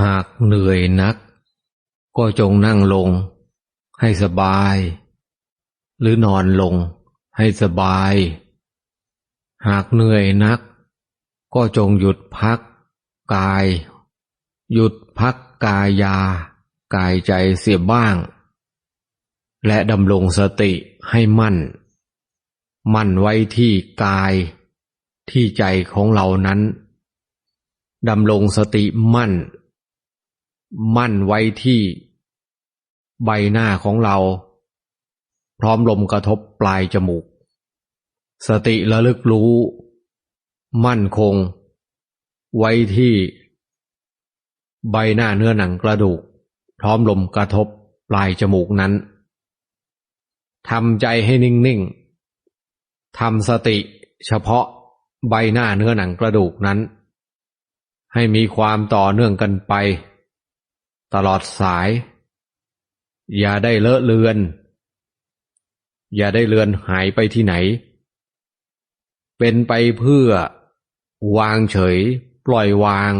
หากเหนื่อยนัก ก็จงนั่งลง ให้สบาย หรือนอนลง ให้สบาย หากเหนื่อยนัก ก็จงหยุดพัก กาย หยุดพักกายา กายใจเสียบ้าง และดำรงสติให้มั่น มั่นไว้ที่กาย ที่ใจของเรานั้นดำรงสติมั่น มั่นไว้ที่ใบหน้าของเรา พร้อมลมกระทบปลายจมูก สติระลึกรู้ มั่นคง ไว้ที่ ใบหน้าเนื้อหนังกระดูก พร้อมลมกระทบปลายจมูกนั้นทำใจให้นิ่งๆทำสติเฉพาะใบหน้าเนื้อหนังกระดูกนั้น ให้มีความต่อเนื่องกันไป ตลอดสาย อย่าได้เลอะเลือน อย่าได้เลือนหายไปที่ไหน เป็นไปเพื่อวางเฉย ปล่อยวาง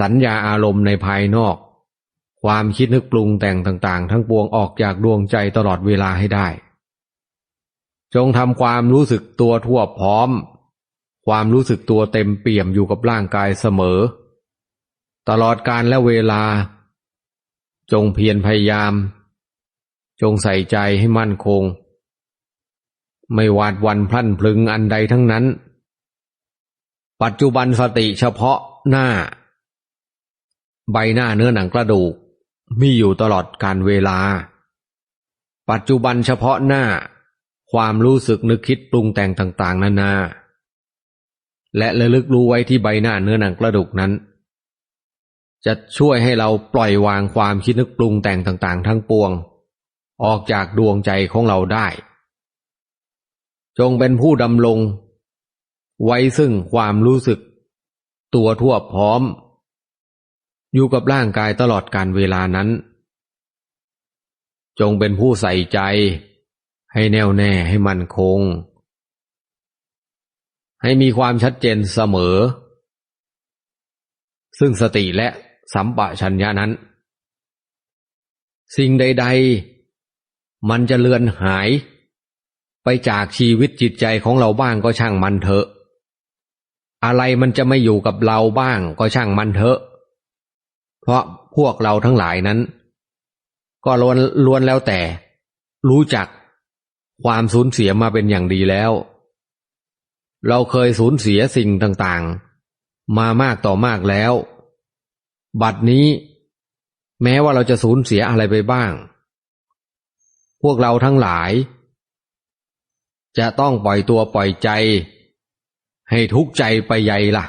สัญญาอารมณ์ในภายนอก ความคิดนึกปรุงแต่งต่างๆ ทั้งปวงออกจากดวงใจตลอดเวลาให้ได้ จงทำความรู้สึกตัวทั่วพร้อม ความรู้สึกตัวเต็มเปี่ยมอยู่กับร่างกายเสมอ ตลอดการและเวลา จงเพียรพยายาม จงใส่ใจให้มั่นคง ไม่หวาดวันพลันพลึงอันใดทั้งนั้น ปัจจุบันสติเฉพาะหน้า ใบหน้าเนื้อหนังกระดูก มีอยู่ตลอดการเวลา ปัจจุบันเฉพาะหน้า ความรู้สึกนึกคิดปรุงแต่งต่าง ๆ นานา และระลึกรู้ไว้ที่ใบหน้าเนื้อหนังกระดูกนั้น จะช่วยให้เราปล่อยวางความคิดนึกปรุงแต่งต่างๆ ทั้งปวง ออกจากดวงใจของเราได้ จงเป็นผู้ดำรงไว้ซึ่งความรู้สึก ตัวทั่วพร้อม อยู่กับร่างกายตลอดการเวลานั้น จงเป็นผู้ใส่ใจ ให้แน่วแน่ให้มั่นคง ให้มีความชัดเจนเสมอ ซึ่งสติและ สัมปชัญญะนั้น สิ่งใด ๆ มันจะเลือนหาย ไปจากชีวิตจิตใจของเราบ้างก็ช่างมันเถอะ อะไรมันจะไม่อยู่กับเราบ้างก็ช่างมันเถอะ เพราะพวกเราทั้งหลายนั้น ก็ล้วนล้วนแล้วแต่ รู้จักความสูญเสียมาเป็นอย่างดีแล้ว เราเคยสูญเสียสิ่งต่างๆ มามากต่อมากแล้ว บัดนี้ แม้ว่าเราจะสูญเสียอะไรไปบ้าง พวกเราทั้งหลาย จะต้องปล่อยตัวปล่อยใจ ให้ทุกใจไปใหญ่ละ่ะ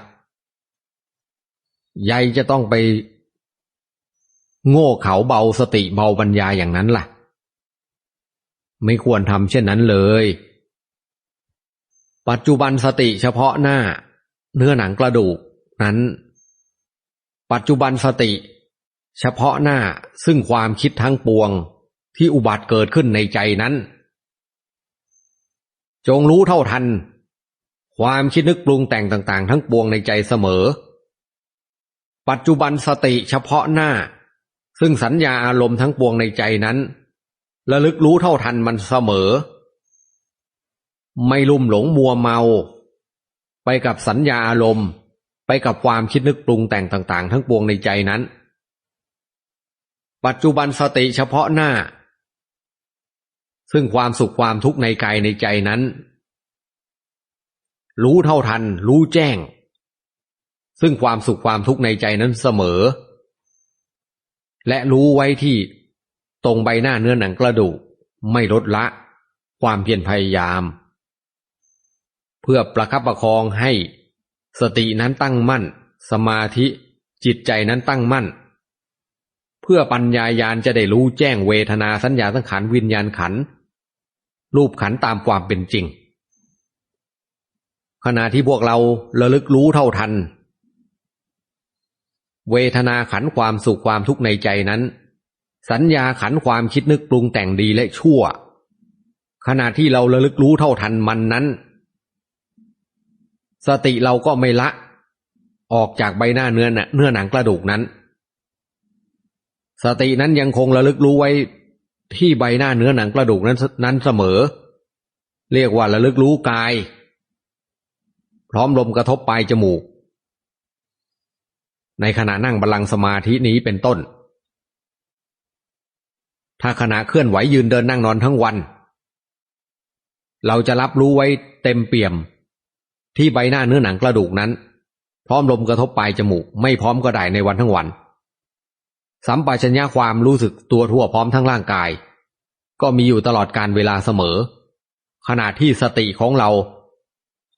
ใหญ่จะต้องไป โง่เขาเบาสติเบาปัญญาอย่างนั้นละ่ะ ไม่ควรทำเช่นนั้นเลย ปัจจุบันสติเฉพาะหน้า เนื้อหนังกระดูกนั้น ปัจจุบันสติ เฉพาะหน้าซึ่งความคิดทั้งปวงที่อุบัติเกิดขึ้นในใจนั้น จงรู้เท่าทัน ความคิดนึกปรุงแต่งต่างๆ ทั้งปวงในใจเสมอ ปัจจุบันสติเฉพาะหน้า ซึ่งสัญญาอารมณ์ทั้งปวงในใจนั้นระลึกรู้เท่าทันมันเสมอ ไม่ลุ่มหลงมัวเมา ไปกับสัญญาอารมณ์ ไปกับความคิดนึกปรุงแต่งต่าง ๆ ทั้งปวงในใจนั้น ปัจจุบันสติเฉพาะหน้า ซึ่งความสุขความทุกข์ในกายในใจนั้น รู้เท่าทัน รู้แจ้ง ซึ่งความสุขความทุกข์ในใจนั้นเสมอ และรู้ไว้ที่ตรงใบหน้าเนื้อหนังกระดูกไม่ลดละ ความเพียรพยายาม เพื่อประคับประคองให้ สตินั้นตั้งมั่น สมาธิ จิตใจนั้นตั้งมั่น เพื่อปัญญายาณจะได้รู้แจ้งเวทนาสัญญาสังขารวิญญาณขัน รูปขันตามความเป็นจริง ขณะที่พวกเราระลึกรู้เท่าทัน เวทนาขันความสุขความทุกข์ในใจนั้น สัญญาขันความคิดนึกปรุงแต่งดีและชั่ว ขณะที่เราระลึกรู้เท่าทันมันนั้น สติเราก็ไม่ละ ออกจากใบหน้าเนื้อเนื้อหนังกระดูกนั้น สตินั้นยังคงระลึกรู้ไว้ที่ใบหน้าเนื้อหนังกระดูกนั้นนั้นเสมอ เรียกว่าระลึกรู้กาย พร้อมลมกระทบปลายจมูก ในขณะนั่งบัลลังก์สมาธินี้เป็นต้น ถ้าขณะเคลื่อนไหวยืนเดินนั่งนอนทั้งวัน เราจะรับรู้ไว้เต็มเปี่ยม ที่ใบหน้าเนื้อหนังกระดูกนั้น พร้อมลมกระทบปลายจมูก ไม่พร้อมก็ได้ในวันทั้งวัน สัมปชัญญะความรู้สึกตัวทั่วพร้อมทั้งร่างกาย ก็มีอยู่ตลอดการเวลาเสมอ ขณะที่สติของเรา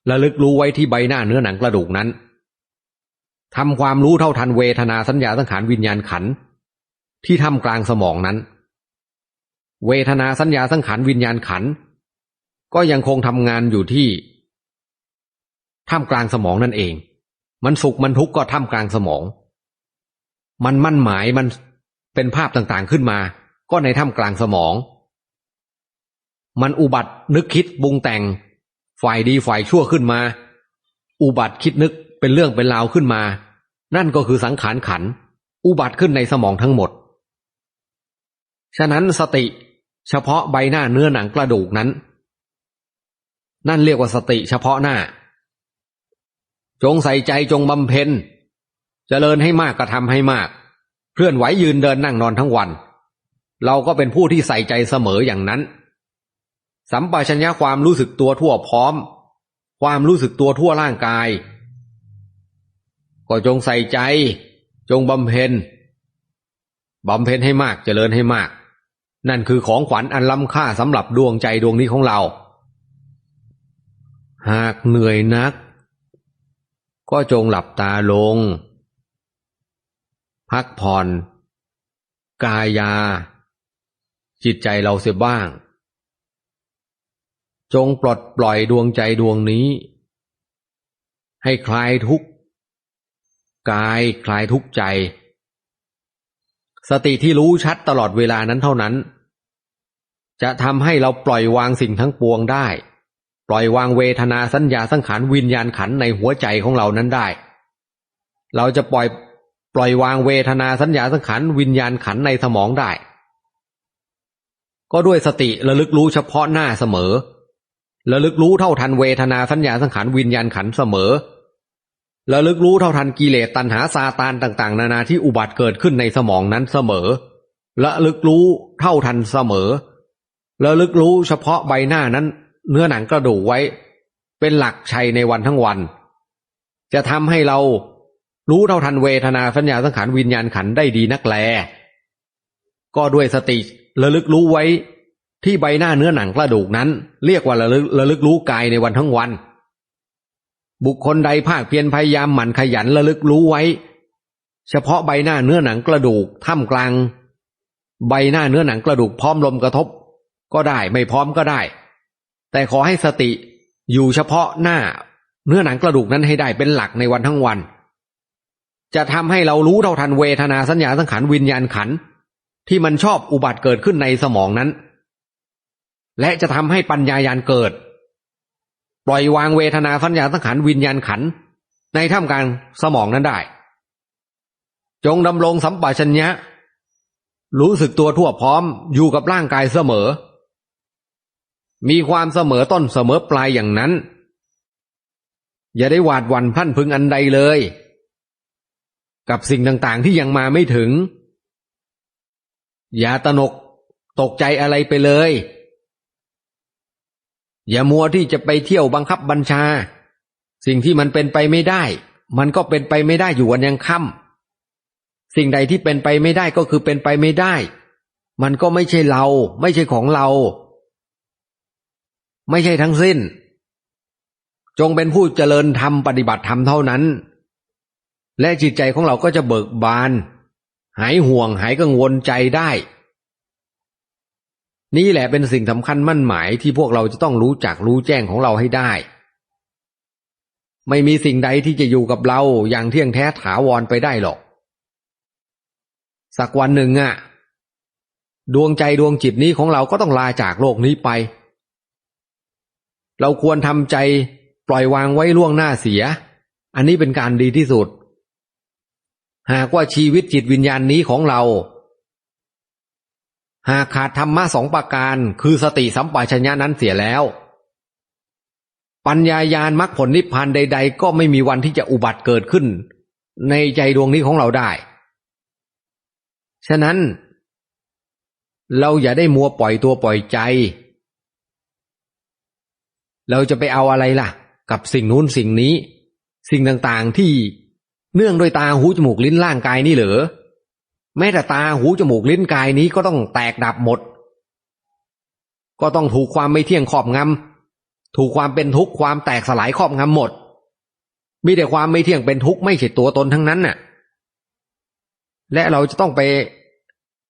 ระลึกรู้ไว้ที่ใบหน้าเนื้อหนังกระดูกนั้นทำความรู้เท่าทันเวทนาสัญญาสังขารวิญญาณขัน ที่ทำกลางสมองนั้น เวทนาสัญญาสังขารวิญญาณขัน ก็ยังคงทำงานอยู่ที่ ท่ามกลางสมองนั่นเอง มันสุขมันทุกข์ก็ท่ามกลางสมอง มันมั่นหมายมันเป็นภาพต่างๆขึ้นมา ก็ในท่ามกลางสมอง มันอุบัตินึกคิดบุงแต่ง ฝ่ายดีฝ่ายชั่วขึ้นมา อุบัติคิดนึกเป็นเรื่องเป็นราวขึ้นมา นั่นก็คือสังขารขัน อุบัติขึ้นในสมองทั้งหมด ฉะนั้นสติเฉพาะใบหน้าเนื้อหนังกระดูกนั้น นั่นเรียกว่าสติเฉพาะหน้า จงใส่ใจจงบำเพ็ญเจริญให้มากกระทำให้มาก เคลื่อนไหวยืนเดินนั่งนอนทั้งวัน เราก็เป็นผู้ที่ใส่ใจเสมออย่างนั้น สัมปชัญญะความรู้สึกตัวทั่วพร้อม ความรู้สึกตัวทั่วร่างกาย ก็จงใส่ใจ จงบำเพ็ญบำเพ็ญให้มากเจริญให้มาก นั่นคือของขวัญอันล้ำค่าสำหรับดวงใจดวงนี้ของเรา หากเหนื่อยนัก ก็จงหลับตาลง พักผ่อน กายา จิตใจเราเสียบ้าง จงปลดปล่อยดวงใจดวงนี้ ให้คลายทุกข์กายคลายทุกข์ใจ สติที่รู้ชัดตลอดเวลานั้นเท่านั้น จะทำให้เราปล่อยวางสิ่งทั้งปวงได้ ปล่อยวางเวทนาสัญญาสังขารวิญญาณขันในหัวใจของเรานั้นได้ เราจะปล่อยปล่อยวางเวทนาสัญญาสังขารวิญญาณขันในสมองได้ ก็ด้วยสติระลึกรู้เฉพาะหน้าเสมอ ระลึกรู้เท่าทันเวทนาสัญญาสังขารวิญญาณขันเสมอ ระลึกรู้เท่าทันกิเลสตัณหาซาตานต่างๆ นานาที่อุบัติเกิดขึ้นในสมองนั้นเสมอ ระลึกรู้เท่าทันเสมอ ระลึกรู้เฉพาะใบหน้านั้น เนื้อหนังกระดูกไว้ เป็นหลักชัยในวันทั้งวัน จะทำให้เรารู้เท่าทันเวทนาสัญญาสังขารวิญญาณขันได้ดีนักแล ก็ด้วยสติระลึกรู้ไว้ ที่ใบหน้าเนื้อหนังกระดูกนั้น เรียกว่าระลึกระลึกรู้กายในวันทั้งวัน บุคคลใดภาคเพียรพยายามหมั่นขยันระลึกรู้ไว้ เฉพาะใบหน้าเนื้อหนังกระดูกท่ามกลาง ใบหน้าเนื้อหนังกระดูกพร้อมลมกระทบ ก็ได้ไม่พร้อมก็ได้ แต่ขอให้สติอยู่เฉพาะหน้าเนื้อหนังกระดูกนั้นให้ได้เป็นหลักในวันทั้งวัน จะทำให้เรารู้เท่าทันเวทนาสัญญาสังขารวิญญาณขัน ที่มันชอบอุบัติเกิดขึ้นในสมองนั้น และจะทำให้ปัญญายาณเกิด ปล่อยวางเวทนาสัญญาสังขารวิญญาณขัน ในท่ามกลางสมองนั้นได้ จงดำรงสัมปชัญญะ รู้สึกตัวทั่วพร้อมอยู่กับร่างกายเสมอ มีความเสมอต้นเสมอปลายอย่างนั้น อย่าได้หวาดหวั่นพันพึงอันใดเลย กับสิ่งต่างๆที่ยังมาไม่ถึง อย่าตนกตกใจอะไรไปเลย อย่ามัวที่จะไปเที่ยวบังคับบัญชา สิ่งที่มันเป็นไปไม่ได้ มันก็เป็นไปไม่ได้อยู่วันยังค่ำสิ่งใดที่เป็นไปไม่ได้ก็คือเป็นไปไม่ได้ มันก็ไม่ใช่เรา ไม่ใช่ของเรา ไม่ใช่ทั้งสิ้น จงเป็นผู้เจริญธรรมปฏิบัติธรรมเท่านั้น และจิตใจของเราก็จะเบิกบาน หายห่วงหายกังวลใจได้ นี่แหละเป็นสิ่งสำคัญมั่นหมายที่พวกเราจะต้องรู้จักรู้แจ้งของเราให้ได้ ไม่มีสิ่งใดที่จะอยู่กับเราอย่างเที่ยงแท้ถาวรไปได้หรอก สักวันหนึ่งอะดวงใจดวงจิตนี้ของเราก็ต้องลาจากโลกนี้ไป เราควรทำใจปล่อยวางไว้ล่วงหน้าเสีย อันนี้เป็นการดีที่สุด หากว่าชีวิตจิตวิญญาณนี้ของเรา หากขาดธรรมะสองประการคือสติสัมปชัญญะนั้นเสียแล้ว ปัญญายาณมรรคผลนิพพานใด ๆ ก็ไม่มีวันที่จะอุบัติเกิดขึ้น ในใจดวงนี้ของเราได้ ฉะนั้น เราอย่าได้มัวปล่อยตัวปล่อยใจ เราจะไปเอาอะไรล่ะ กับสิ่งนู้นสิ่งนี้ สิ่งต่างๆที่เนื่องด้วยตาหูจมูกลิ้นร่างกายนี่เหรอแม้แต่ตาหูจมูกลิ้นกายนี้ก็ต้องแตกดับหมด ก็ต้องถูกความไม่เที่ยงครอบงำถูกความเป็นทุกข์ความแตกสลายครอบงำหมด มีแต่ความไม่เที่ยงเป็นทุกข์ไม่ใช่ตัวตนทั้งนั้นน่ะ และเราจะต้องไป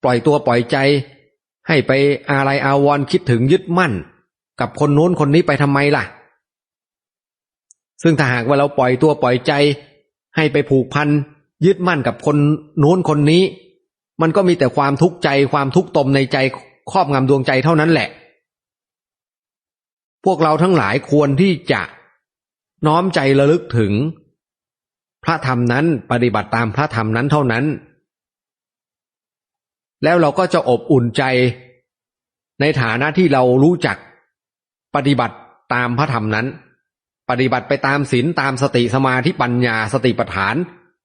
ปล่อยตัวปล่อยใจ ให้ไปอะไรอาวรคิดถึงยึดมั่น กับคนโน้นคนนี้ไปทำไมล่ะ ซึ่งถ้าหากว่าเราปล่อยตัวปล่อยใจ ให้ไปผูกพันยึดมั่นกับคนโน้นคนนี้ มันก็มีแต่ความทุกข์ใจความทุกข์ตมในใจครอบงำดวงใจเท่านั้นแหละ พวกเราทั้งหลายควรที่จะน้อมใจระลึกถึง พระธรรมนั้นปฏิบัติตามพระธรรมนั้นเท่านั้น แล้วเราก็จะอบอุ่นใจ ในฐานะที่เรารู้จัก ปฏิบัติตามพระธรรมนั้น ปฏิบัติไปตามศีลตามสติสมาธิปัญญาสติปัฏฐาน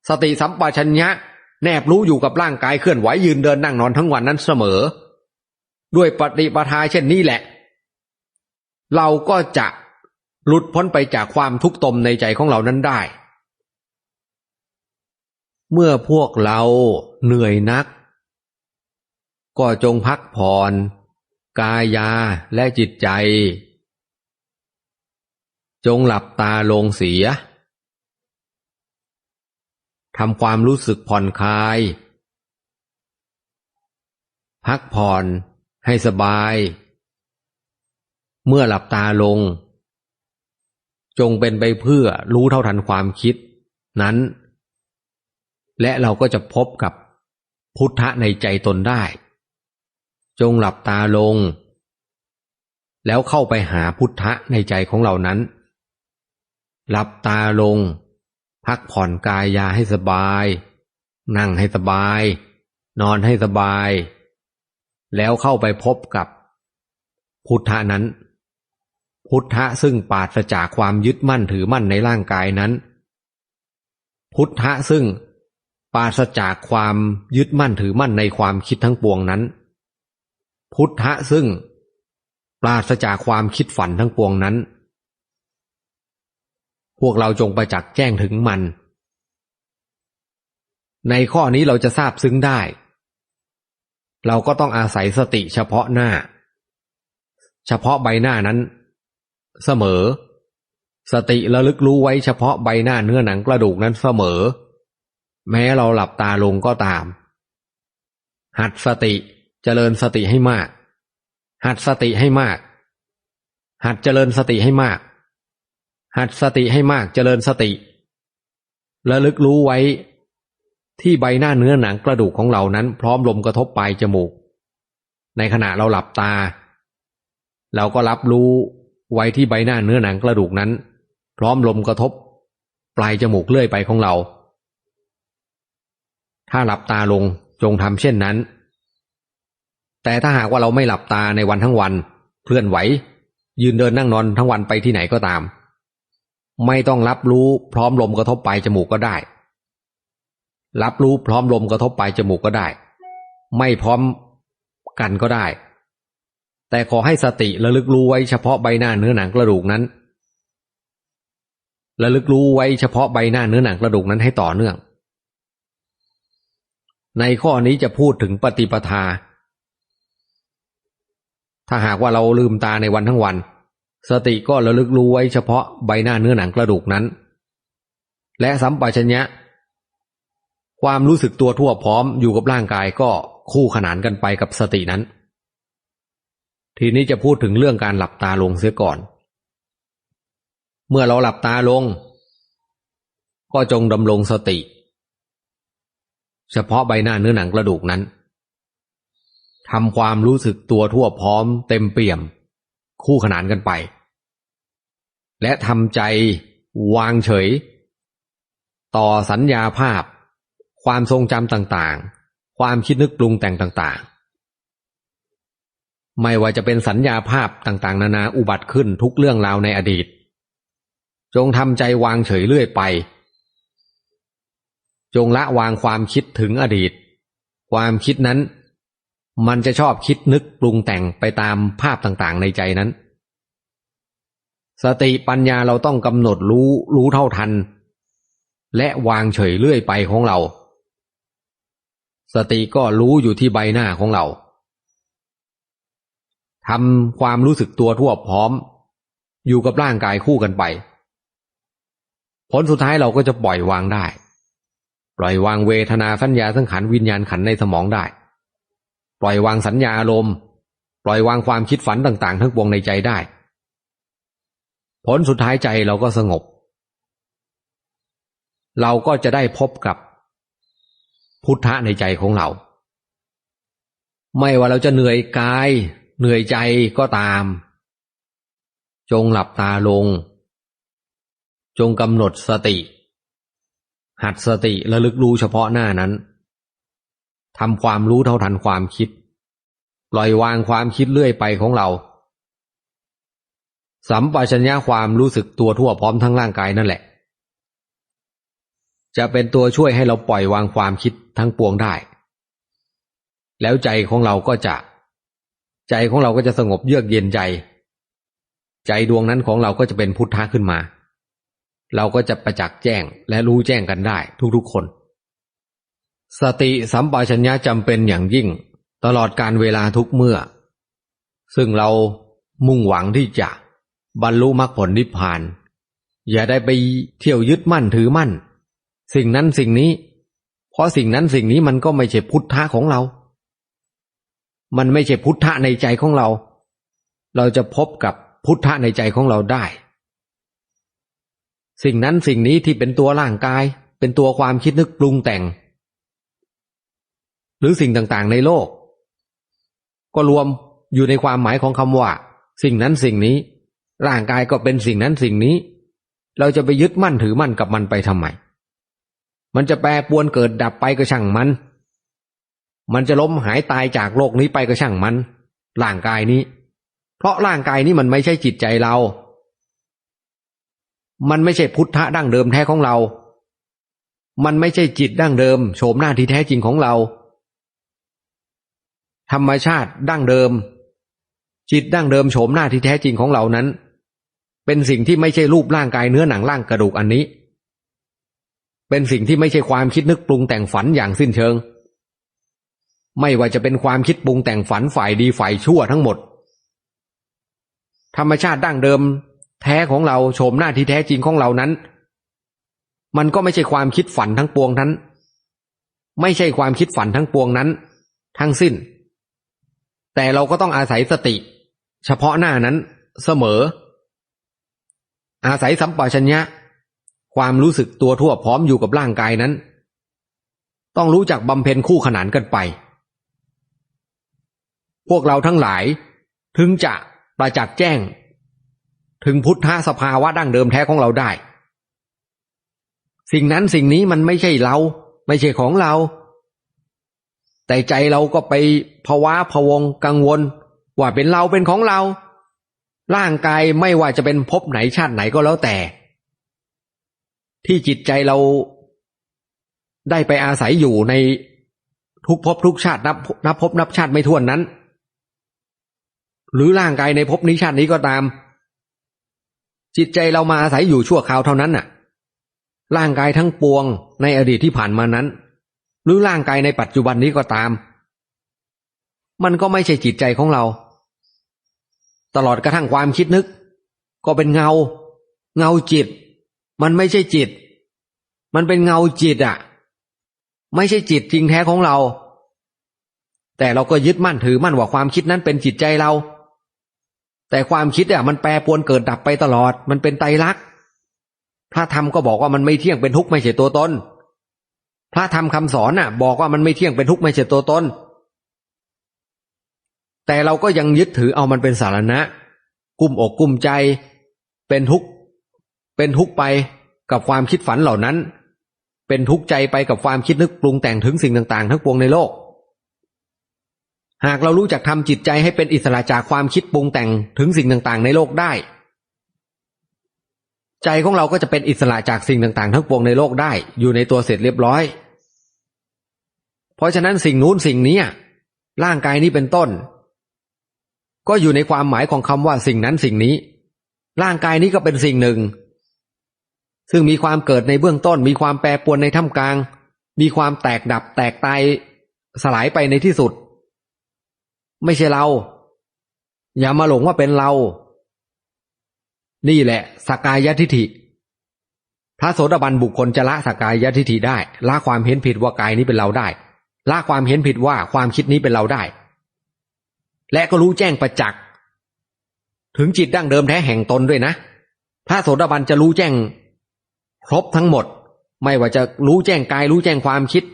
สติสัมปชัญญะ แนบรู้อยู่กับร่างกายเคลื่อนไหวยืนเดินนั่งนอนทั้งวันนั้นเสมอ ด้วยปฏิปทาเช่นนี้แหละ เราก็จะหลุดพ้นไปจากความทุกข์ตมในใจของเรานั้นได้ เมื่อพวกเราเหนื่อยนัก ก็จงพักผ่อน กายาและจิตใจ จงหลับตาลงเสีย ทำความรู้สึกผ่อนคลาย พักผ่อนให้สบาย เมื่อหลับตาลง จงเป็นไปเพื่อรู้เท่าทันความคิด นั้น และเราก็จะพบกับพุทธะในใจตนได้ จงหลับตาลง แล้วเข้าไปหาพุทธะในใจของเรานั้น หลับตาลง พักผ่อนกายยาให้สบาย นั่งให้สบาย นอนให้สบาย แล้วเข้าไปพบกับ พุทธะนั้น พุทธะซึ่งปราศจากความยึดมั่นถือมั่นในร่างกายนั้น พุทธะซึ่งปราศจากความยึดมั่นถือมั่นในความคิดทั้งปวงนั้น พุทธะซึ่ง ปราศจากความคิดฝันทั้งปวงนั้น พวกเราจงประจักษ์แจ้งถึงมัน ในข้อนี้เราจะทราบซึ้งได้ เราก็ต้องอาศัยสติเฉพาะหน้า เฉพาะใบหน้านั้น เสมอ สติระลึกรู้ไว้เฉพาะใบหน้าเนื้อหนังกระดูกนั้นเสมอ แม้เราหลับตาลงก็ตาม หัดสติเจริญสติให้มาก หัดสติให้มาก หัดเจริญสติให้มาก หัดสติให้มากเจริญสติระลึกรู้ไว้ ที่ใบหน้าเนื้อหนังกระดูกของเรานั้น พร้อมลมกระทบปลายจมูก ในขณะเราหลับตา เราก็รับรู้ไว้ที่ใบหน้าเนื้อหนังกระดูกนั้น พร้อมลมกระทบ ปลายจมูกเลื่อยไปของเรา ถ้าหลับตาลงจงทำเช่นนั้น แต่ถ้าหากว่าเราไม่หลับตาในวันทั้งวัน เคลื่อนไหว ยืนเดินนั่งนอนทั้งวันไปที่ไหนก็ตาม ไม่ต้องรับรู้พร้อมลมกระทบปลายจมูกก็ได้ รับรู้พร้อมลมกระทบปลายจมูกก็ได้ ไม่พร้อมกันก็ได้ แต่ขอให้สติระลึกรู้ไว้เฉพาะใบหน้าเนื้อหนังกระดูกนั้นระลึกรู้ไว้เฉพาะใบหน้าเนื้อหนังกระดูกนั้นให้ต่อเนื่อง ในข้อนี้จะพูดถึงปฏิปทา ถ้าหากว่าเราลืมตาในวันทั้งวัน สติก็ระลึกรู้ไว้เฉพาะใบหน้าเนื้อหนังกระดูกนั้น และสัมปชัญญะ ความรู้สึกตัวทั่วพร้อมอยู่กับร่างกายก็คู่ขนานกันไปกับสตินั้น ทีนี้จะพูดถึงเรื่องการหลับตาลงเสียก่อน เมื่อเราหลับตาลง ก็จงดำรงสติ เฉพาะใบหน้าเนื้อหนังกระดูกนั้นทำความรู้สึกตัวทั่วพร้อมเต็มเปี่ยม คู่ขนานกันไป และทำใจวางเฉย ต่อสัญญาภาพ ความทรงจำต่างๆ ความคิดนึกปรุงแต่งต่างๆ ไม่ว่าจะเป็นสัญญาภาพต่างๆ นานาอุบัติขึ้นทุกเรื่องราวในอดีต จงทำใจวางเฉยเรื่อยไป จงละวางความคิดถึงอดีต ความคิดนั้น มันจะชอบคิดนึกปรุงแต่งไปตามภาพต่างๆ ในใจนั้น สติปัญญาเราต้องกำหนดรู้รู้เท่าทัน และวางเฉยเรื่อยไปของเรา สติก็รู้อยู่ที่ใบหน้าของเราทำความรู้สึกตัวทั่วพร้อม อยู่กับร่างกายคู่กันไป ผลสุดท้ายเราก็จะปล่อยวางได้ ปล่อยวางเวทนาสัญญาสังขารวิญญาณขันในสมองได้ ปล่อยวางสัญญาอารมณ์ ปล่อยวางความคิดฝันต่างๆ ทั้งปวงในใจได้ ผลสุดท้ายใจเราก็สงบ เราก็จะได้พบกับพุทธะในใจของเรา ไม่ว่าเราจะเหนื่อยกาย เหนื่อยใจก็ตาม จงหลับตาลง จงกำหนดสติ หัดสติระลึกรู้เฉพาะหน้านั้น ทำความรู้เท่าทันความคิด ปล่อยวางความคิดเรื่อยไปของเรา สัมปชัญญะความรู้สึกตัวทั่วพร้อมทั้งร่างกายนั่นแหละ จะเป็นตัวช่วยให้เราปล่อยวางความคิดทั้งปวงได้ แล้วใจของเราก็จะ ใจของเราก็จะสงบเยือกเย็นใจ ใจดวงนั้นของเราก็จะเป็นพุทธะขึ้นมา เราก็จะประจักษ์แจ้งและรู้แจ้งกันได้ทุกๆคน สติสัมปชัญญะจำเป็นอย่างยิ่ง ตลอดการเวลาทุกเมื่อ ซึ่งเรามุ่งหวังที่จะบรรลุมรรคผลนิพพาน อย่าได้ไปเที่ยวยึดมั่นถือมั่น สิ่งนั้นสิ่งนี้ เพราะสิ่งนั้นสิ่งนี้มันก็ไม่ใช่พุทธะของเรา มันไม่ใช่พุทธะในใจของเรา เราจะพบกับพุทธะในใจของเราได้ สิ่งนั้นสิ่งนี้ที่เป็นตัวร่างกาย เป็นตัวความคิดนึกปรุงแต่ง หรือสิ่งต่างๆ ในโลก ก็รวมอยู่ในความหมายของคำว่า สิ่งนั้นสิ่งนี้ ร่างกายก็เป็นสิ่งนั้นสิ่งนี้ เราจะไปยึดมั่นถือมั่นกับมันไปทำไม มันจะแปรปรวนเกิดดับไปก็ช่างมัน มันจะล้มหายตายจากโลกนี้ไปก็ช่างมัน ร่างกายนี้ เพราะร่างกายนี้มันไม่ใช่จิตใจเรา มันไม่ใช่พุทธะดั้งเดิมแท้ของเรามันไม่ใช่จิตดั้งเดิม โฉมหน้าที่แท้จริงของเรา ธรรมชาติดั้งเดิม จิตดั้งเดิมโฉมหน้าที่แท้จริงของเรานั้น เป็นสิ่งที่ไม่ใช่รูปร่างกายเนื้อหนังร่างกระดูกอันนี้ เป็นสิ่งที่ไม่ใช่ความคิดนึกปรุงแต่งฝันอย่างสิ้นเชิง ไม่ว่าจะเป็นความคิดปรุงแต่งฝันฝ่ายดีฝ่ายชั่วทั้งหมด ธรรมชาติดั้งเดิม แท้ของเราโฉมหน้าที่แท้จริงของเรานั้น มันก็ไม่ใช่ความคิดฝันทั้งปวงนั้น ไม่ใช่ความคิดฝันทั้งปวงนั้น ทั้งสิ้น แต่เราก็ต้องอาศัยสติ เฉพาะหน้านั้นเสมอ อาศัยสัมปชัญญะ ความรู้สึกตัวทั่วพร้อมอยู่กับร่างกายนั้น ต้องรู้จักบำเพ็ญคู่ขนานกันไป พวกเราทั้งหลายถึงจะประจักษ์แจ้ง ถึงพุทธสภาวะดั้งเดิมแท้ของเราได้ สิ่งนั้นสิ่งนี้มันไม่ใช่เรา ไม่ใช่ของเรา แต่ใจเราก็ไปภาวะพวงกังวล ว่าเป็นเราเป็นของเรา ร่างกายไม่ว่าจะเป็นภพไหนชาติไหนก็แล้วแต่ ที่จิตใจเราได้ไปอาศัยอยู่ในทุกภพทุกชาตินับนับภพนับชาติไม่ถ้วนนั้น หรือร่างกายในภพนี้ชาตินี้ก็ตาม จิตใจเรามาอาศัยอยู่ชั่วคราวเท่านั้นน่ะ ร่างกายทั้งปวงในอดีตที่ผ่านมานั้น หรือร่างกายในปัจจุบันนี้ก็ตาม มันก็ไม่ใช่จิตใจของเรา ตลอดกระทั่งความคิดนึก ก็เป็นเงา เงาจิต มันไม่ใช่จิต มันเป็นเงาจิตอะไม่ใช่จิตจริงแท้ของเรา แต่เราก็ยึดมั่นถือมั่นว่าความคิดนั้นเป็นจิตใจเรา แต่ความคิดอะมันแปรปรวนเกิดดับไปตลอด มันเป็นไตรลักษณ์พระธรรมก็บอกว่ามันไม่เที่ยงเป็นทุกข์ไม่ใช่ตัวตน ระธรรมคำสอนน่ะ บอกว่ามันไม่เที่ยงเป็นทุกข์ไม่ใช่ตัวตนแต่เราก็ยังยึดถือเอามันเป็นสารณะ กุ้มอกกุ้มใจ เป็นทุกข์เป็นทุกข์ไปกับความคิดฝันเหล่านั้น เป็นทุกข์ใจไปกับความคิดนึกปรุงแต่งถึงสิ่งต่างๆ ทั้งปวงในโลก หากเรารู้จักทำจิตใจให้เป็นอิสระจากความคิดปรุงแต่งถึงสิ่งต่างๆ ในโลกได้ ใจของเราก็จะเป็นอิสระจากสิ่งต่างๆ ทั้งปวงในโลกได้ อยู่ในตัวเสร็จเรียบร้อย เพราะฉะนั้นสิ่งนู้นสิ่งนี้ร่างกายนี้เป็นต้น ก็อยู่ในความหมายของคำว่าสิ่งนั้นสิ่งนี้ ร่างกายนี้ก็เป็นสิ่งหนึ่ง ซึ่งมีความเกิดในเบื้องต้น มีความแปรปรวนในท่ามกลาง มีความแตกดับแตกตายสลายไปในที่สุด ไม่ใช่เรา อย่ามาหลงว่าเป็นเรา นี่แหละสกายทิฐิพระโสดาบันบุคคลจะละสกกายทิฐิได้ละความเห็นผิดว่ากายนี้เป็นเราได้ ละความเห็นผิดว่าความคิดนี้เป็นเราได้ และก็รู้แจ้งประจักษ์ถึงจิตดั้งเดิมแท้แห่งตนด้วยนะ พระโสดาบันจะรู้แจ้ง ครบทั้งหมด ไม่ว่าจะรู้แจ้งกาย รู้แจ้งความคิด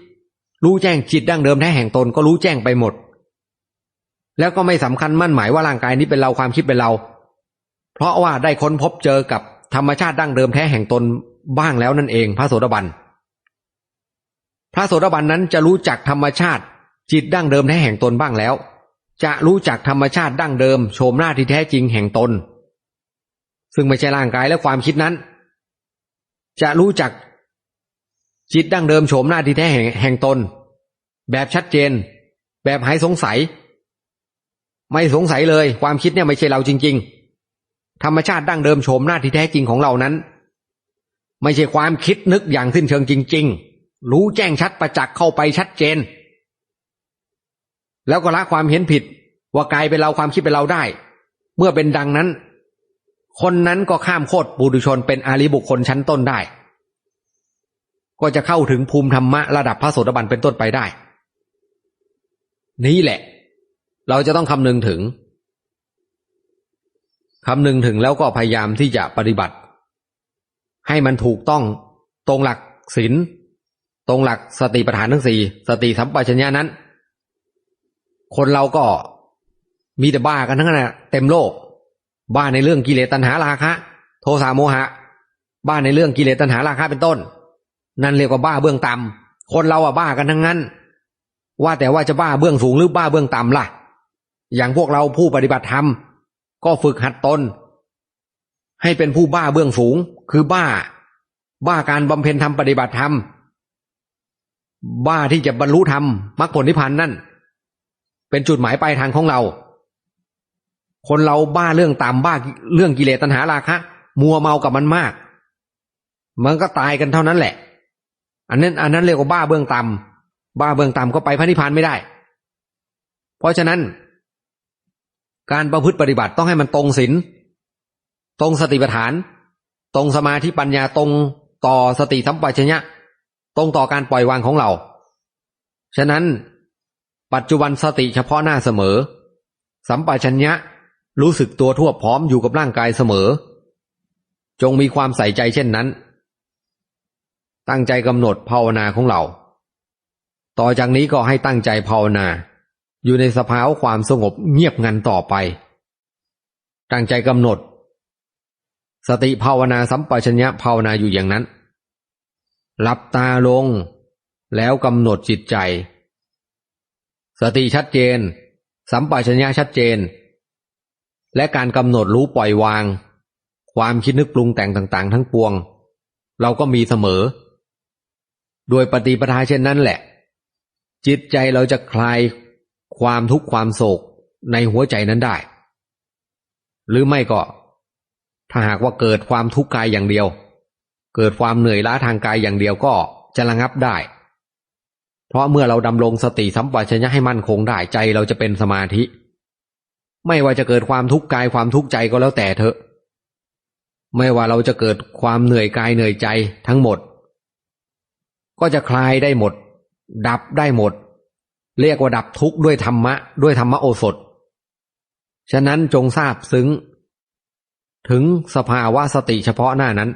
รู้แจ้งจิตดั้งเดิมแท้แห่งตนก็รู้แจ้งไปหมด แล้วก็ไม่สำคัญมั่นหมายว่าร่างกายนี้เป็นเราความคิดเป็นเรา เพราะว่าได้ค้นพบเจอกับธรรมชาติดั้งเดิมแท้แห่งตนบ้างแล้วนั่นเอง พระโสดาบัน พระโสดาบันนั้นจะรู้จักธรรมชาติ จิตดั้งเดิมแท้แห่งตนบ้างแล้ว จะรู้จักธรรมชาติดั้งเดิมโฉมหน้าที่แท้จริงแห่งตน ซึ่งไม่ใช่ร่างกายและความคิดนั้น จะรู้จักจิตดั้งเดิมโฉมหน้าที่แท้แห่งแห่งตน แบบชัดเจน แบบหายสงสัย ไม่สงสัยเลยความคิดเนี่ยไม่ใช่เราจริง ๆ ธรรมชาติดั้งเดิมโฉมหน้าที่แท้จริงของเรานั้น ไม่ใช่ความคิดนึกอย่างสิ้นเชิงจริง ๆ รู้แจ้งชัดประจักษ์เข้าไปชัดเจน แล้วก็ละความเห็นผิด ว่ากายเป็นเราความคิดเป็นเราได้ เมื่อเป็นดังนั้น คนนั้นก็ข้ามโคตรปุถุชนเป็นอาริบุคคลชั้นต้นได้ ก็จะเข้าถึงภูมิธรรมะระดับพระโสดาบันเป็นต้นไปได้ นี่แหละ เราจะต้องคำนึงถึงคำนึงถึงแล้วก็พยายามที่จะปฏิบัติ ให้มันถูกต้องตรงหลักศีล ตรงหลักสติปัฏฐานทั้งสี่สติสัมปชัญญะนั้น คนเราก็มีแต่บ้ากันทั้งนั้นนะเต็มโลก บ้าในเรื่องกิเลสตัณหาราคะ โทสะโมหะ บ้าในเรื่องกิเลสตัณหาราคะเป็นต้น นั่นเรียกว่าบ้าเบื้องต่ำคนเราอะบ้ากันทั้งนั้น ว่าแต่ว่าจะบ้าเบื้องสูงหรือบ้าเบื้องต่ำล่ะ อย่างพวกเราผู้ปฏิบัติธรรมก็ฝึกหัดตน ให้เป็นผู้บ้าเบื้องสูง คือบ้า บ้าการบำเพ็ญธรรมปฏิบัติธรรม บ้าที่จะบรรลุธรรมมรรคผลนิพพานนั่น เป็นจุดหมายปลายทางของเรา คนเราบ้าเรื่องต่ำบ้าเรื่องกิเลสตัณหาราคะ มัวเมากับมันมาก มันก็ตายกันเท่านั้นแหละ อันนั้น อันนั้นเรียกว่าบ้าเบื้องต่ำบ้าเบื้องต่ำก็ไปพระนิพพานไม่ได้ เพราะฉะนั้น การประพฤติปฏิบัติต้องให้มันตรงศีลตรงสติปัฏฐาน ตรงสมาธิปัญญาตรงต่อสติสัมปชัญญะ ตรงต่อการปล่อยวางของเรา ฉะนั้นปัจจุบันสติเฉพาะหน้าเสมอ สัมปชัญญะรู้สึกตัวทั่วพร้อมอยู่กับร่างกายเสมอ จงมีความใส่ใจเช่นนั้น ตั้งใจกำหนดภาวนาของเรา ต่อจากนี้ก็ให้ตั้งใจภาวนา อยู่ในสภาวะความสงบเงียบงันต่อไป ตั้งใจกำหนด สติภาวนาสัมปชัญญะภาวนาอยู่อย่างนั้น หลับตาลง แล้วกำหนดจิตใจ สติชัดเจน สัมปชัญญะชัดเจน และการกำหนดรู้ปล่อยวาง ความคิดนึกปรุงแต่งต่างๆ ทั้งปวง เราก็มีเสมอ โดยปฏิปทาเช่นนั้นแหละ จิตใจเราจะคลายความทุกข์ความโศกในหัวใจนั้นได้ หรือไม่ก็ ถ้าหากว่าเกิดความทุกข์กายอย่างเดียว เกิดความเหนื่อยล้าทางกายอย่างเดียวก็จะระงับได้ เพราะเมื่อเราดำรงสติสัมปชัญญะให้มั่นคงได้ใจเราจะเป็นสมาธิ ไม่ว่าจะเกิดความทุกข์กายความทุกข์ใจก็แล้วแต่เถอะ ไม่ว่าเราจะเกิดความเหนื่อยกายเหนื่อยใจทั้งหมด ก็จะคลายได้หมด ดับได้หมด เรียกว่าดับทุกข์ด้วยธรรมะ ด้วยธรรมโอสถ ฉะนั้นจงทราบซึ้ง ถึงสภาวะสติเฉพาะหน้านั้น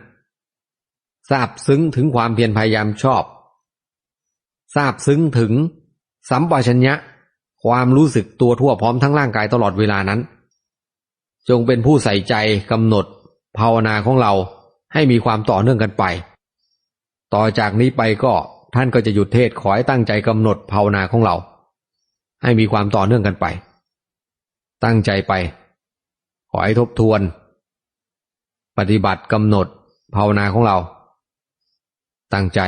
ทราบซึ้งถึงความเพียรพยายามชอบ ทราบซึ้งถึง สัมปชัญญะ ความรู้สึกตัวทั่วพร้อมทั้งร่างกายตลอดเวลานั้น จงเป็นผู้ใส่ใจกำหนด ภาวนาของเราให้มีความต่อเนื่องกันไป ต่อจากนี้ไปก็ท่านก็จะหยุดเทศขอให้ตั้งใจกำหนดภาวนาของเรา ให้มีความต่อเนื่องกันไป ตั้งใจไป ขอให้ทบทวน ปฏิบัติกำหนดภาวนาของเรา ตั้งใจ